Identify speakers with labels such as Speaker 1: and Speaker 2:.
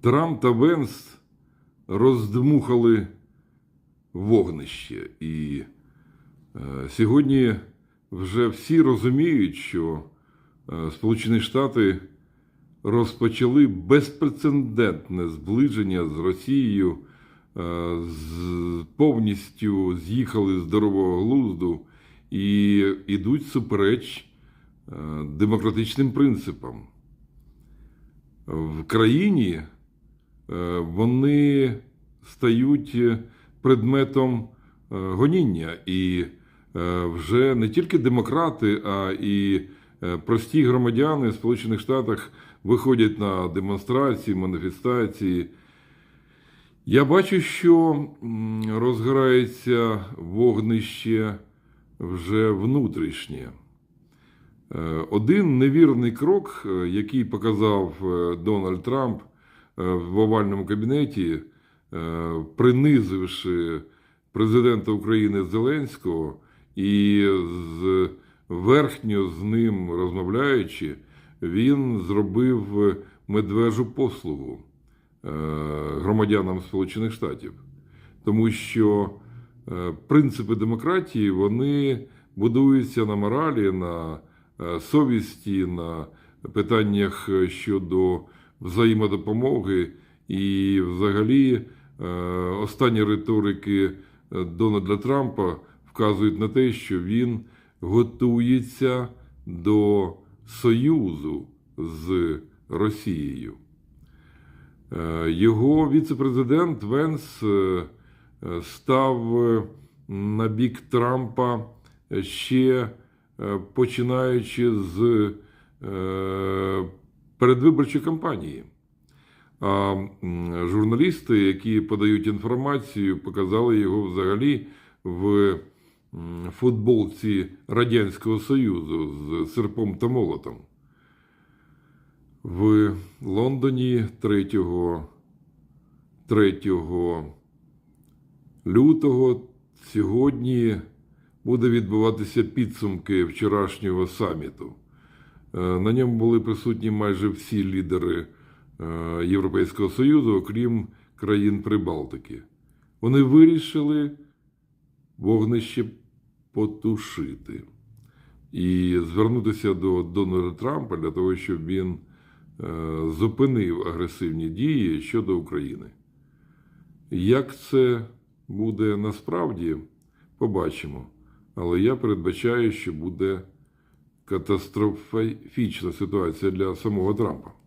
Speaker 1: Трамп та Венс роздмухали вогнище. І е, сьогодні вже всі розуміють, що е, Сполучені Штати розпочали безпрецедентне зближення з Росією, е, з, повністю з'їхали з здорового глузду і йдуть супереч е, демократичним принципам. В країні вони стають предметом е, гоніння. І е, вже не тільки демократи, а і е, прості громадяни в Сполучених Штатах виходять на демонстрації, маніфестації. Я бачу, що розгорається вогнище вже внутрішнє. Е, Один невірний крок, е, який показав е, Дональд Трамп е, в овальному кабінеті, е, принизивши президента України Зеленського і з верхньо з ним розмовляючи, він зробив медвежу послугу е, громадянам Сполучених Штатів, тому що е, принципи демократії вони будуються на моралі, на е, совісті, на питаннях е, щодо взаємодопомоги і, взагалі, е, останні риторики е, Дональда Трампа вказують на те, що він готується до союзу з Росією. Е, Його віце-президент Венс став на бік Трампа ще починаючи з передвиборчої кампанії. А журналісти, які подають інформацію, показали його взагалі в футболці Радянського Союзу з серпом та молотом. В Лондоні 3, 3 лютого сьогодні буде відбуватися підсумки вчорашнього саміту. Е, На ньому були присутні майже всі лідери е, Європейського Союзу, окрім країн Прибалтики. Вони вирішили вогнище потушити і звернутися до Дональда Трампа для того, щоб він е, зупинив агресивні дії щодо України. Як це буде насправді, побачимо. Але я передбачаю, що буде катастрофічна ситуація для самого Трампа.